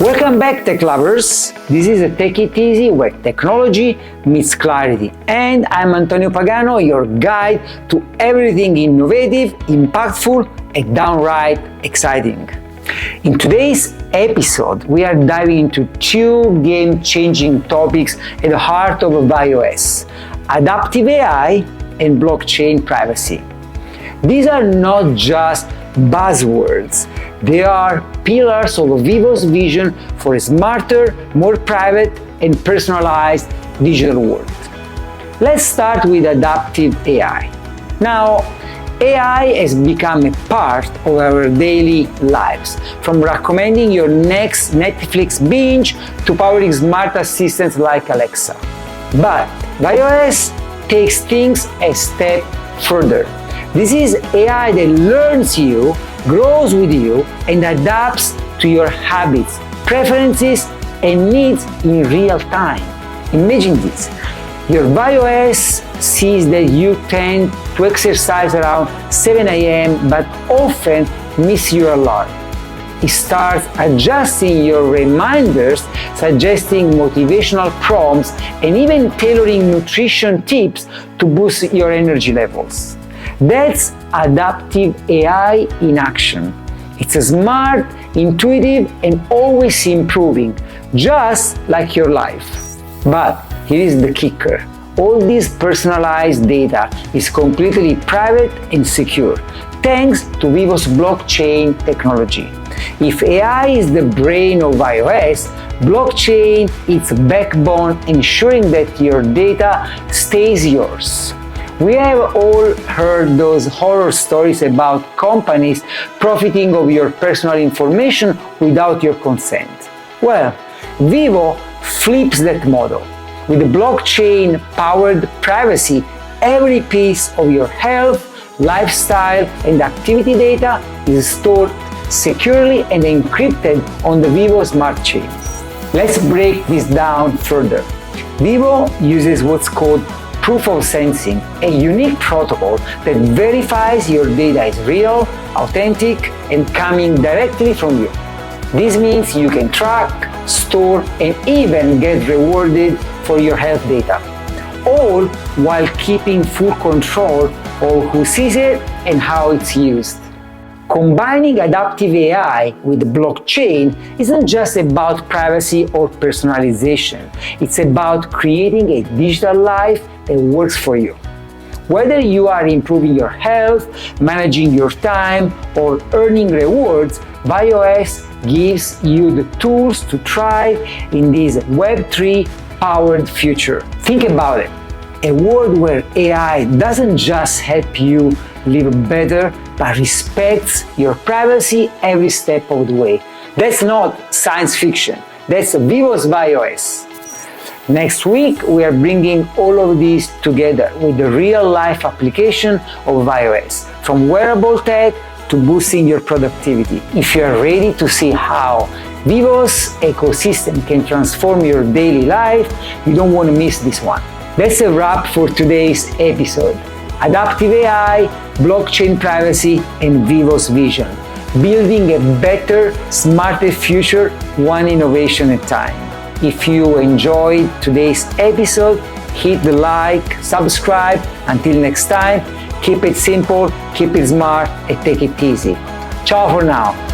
Welcome back, tech lovers. This is a Take It Easy where technology meets clarity. And I'm Antonio Pagano, your guide to everything innovative, impactful, and downright exciting. In today's episode, we are diving into two game changing topics at the heart of iOS adaptive AI and blockchain privacy. These are not just buzzwords. They are pillars of Vivo's vision for a smarter, more private, and personalized digital world. Let's start with adaptive AI. Now, AI has become a part of our daily lives, from recommending your next Netflix binge to powering smart assistants like Alexa. But iOS takes things a step further. This is AI that learns you, grows with you, and adapts to your habits, preferences, and needs in real time. Imagine this. Your iOS sees that you tend to exercise around 7 a.m. but often miss your alarm. It starts adjusting your reminders, suggesting motivational prompts, and even tailoring nutrition tips to boost your energy levels. That's adaptive AI in action. It's smart, intuitive, and always improving, just like your life. But here is the kicker. All this personalized data is completely private and secure, thanks to Vivo's blockchain technology. If AI is the brain of iOS, blockchain is backbone ensuring that your data stays yours. We have all heard those horror stories about companies profiting of your personal information without your consent. Well, Vivo flips that model. With blockchain powered privacy, every piece of your health, lifestyle, and activity data is stored securely and encrypted on the Vivo smart chain. Let's break this down further. Vivo uses what's called proof of sensing, a unique protocol that verifies your data is real, authentic, and coming directly from you. This means you can track, store, and even get rewarded for your health data, all while keeping full control of who sees it and how it's used. Combining adaptive AI with blockchain isn't just about privacy or personalization, it's about creating a digital life that works for you. Whether you are improving your health, managing your time, or earning rewards, BioS gives you the tools to thrive in this Web3 powered future. Think about it a world where AI doesn't just help you live better, but respects your privacy every step of the way. That's not science fiction, that's Vivo's iOS. Next week, we are bringing all of these together with the real life application of iOS, from wearable tech to boosting your productivity. If you are ready to see how Vivo's ecosystem can transform your daily life, you don't want to miss this one. That's a wrap for today's episode. Adaptive AI, blockchain privacy, and Vivo's vision. Building a better, smarter future, one innovation at a time. If you enjoyed today's episode, hit the like, subscribe. Until next time, keep it simple, keep it smart, and take it easy. Ciao for now.